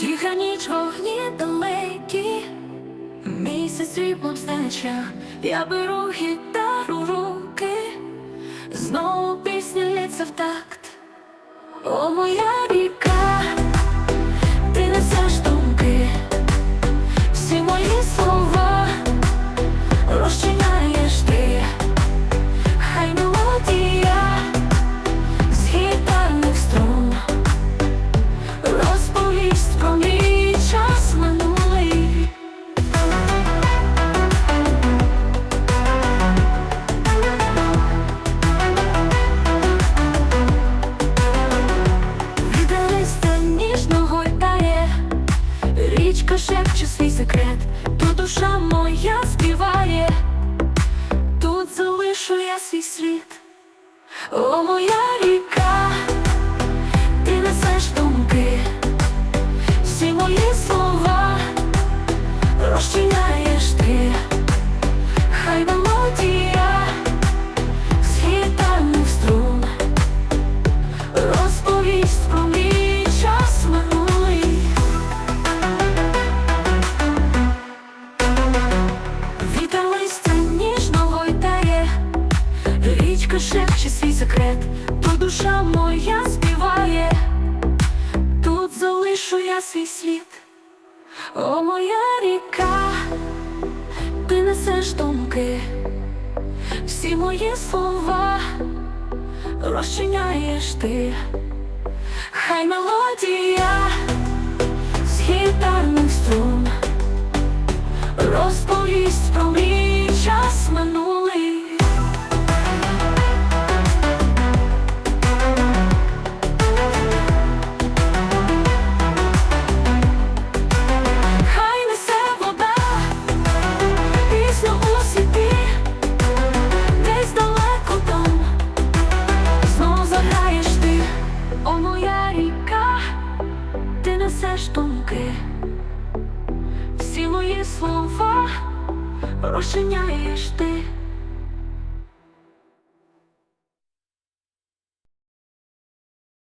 Тиха ніч вогні далекі, місяць світлом стеча, я беру гітару руки, знову пісня лється в такт. О, моя залишу я свій світ, О, моя я свій слід. О, моя ріка, ти несеш думки, всі мої слова розчиняєш ти, хай мелодія з гітарних струн розповість про мій несеш думки, всі мої слова розчиняєш ти,